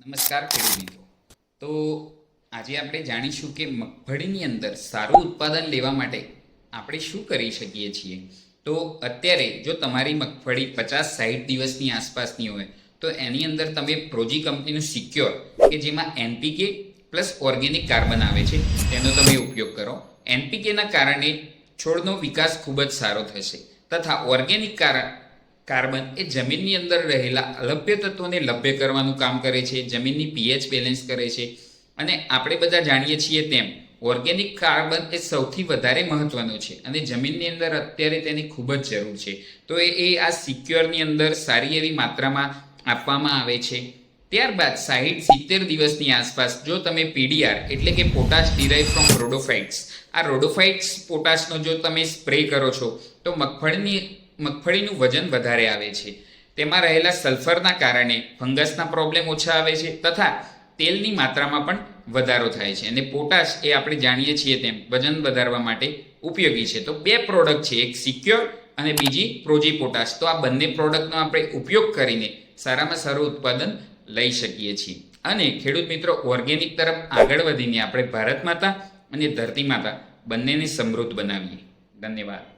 નમસ્કાર ખેડૂત મિત્રો. તો આજે આપણે જાણીશું કે મગફળીની અંદર સારું ઉત્પાદન લેવા માટે આપણે શું કરી શકીએ છીએ. તો અત્યારે જો તમારી મગફળી પચાસ સાઠ દિવસની આસપાસની હોય, તો એની અંદર તમે પ્રોજી કંપનીનું સિક્યોર, કે જેમાં એનપીકે પ્લસ ઓર્ગેનિક કાર્બન આવે છે, તેનો તમે ઉપયોગ કરો. એનપીકેના કારણે છોડનો વિકાસ ખૂબ જ સારો થશે, તથા ઓર્ગેનિક કારણ કાર્બન એ જમીનની અંદર રહેલા અલભ્ય તત્વોને લભ્ય કરવાનું કામ કરે છે, જમીનની પીએચ બેલેન્સ કરે છે. અને આપણે બધા જાણીએ છીએ તેમ ઓર્ગેનિક કાર્બન એ સૌથી વધારે મહત્વનો છે અને જમીનની અંદર અત્યારે તેની ખૂબ જ જરૂર છે. તો એ આ સિક્યોરની અંદર સારી એવી માત્રામાં આપવામાં આવે છે. ત્યારબાદ સાહીઠ સિત્તેર દિવસની આસપાસ જો તમે પીડીઆર એટલે કે પોટાશ ડિરાઈવ ફ્રોમ રોડોફાઇટ્સ આ રોડોફાઇટ્સ પોટાશનો જો તમે સ્પ્રે કરો છો, તો મગફળીની મગફળીનું વજન વધારે આવે છે. તેમાં રહેલા સલ્ફરના કારણે ફંગસના પ્રોબ્લેમ ઓછા આવે છે તથા તેલની માત્રામાં પણ વધારો થાય છે. અને પોટાશ એ આપણે જાણીએ છીએ તેમ વજન વધારવા માટે ઉપયોગી છે. તો બે પ્રોડક્ટ છે, એક સિક્યોર અને બીજી પ્રોજી પોટાશ. તો આ બંને પ્રોડક્ટનો આપણે ઉપયોગ કરીને સારામાં સારું ઉત્પાદન લઈ શકીએ છીએ. અને ખેડૂત મિત્રો, ઓર્ગેનિક તરફ આગળ વધીને આપણે ભારત માતા અને ધરતી માતા બંનેને સમૃદ્ધ બનાવીએ. ધન્યવાદ.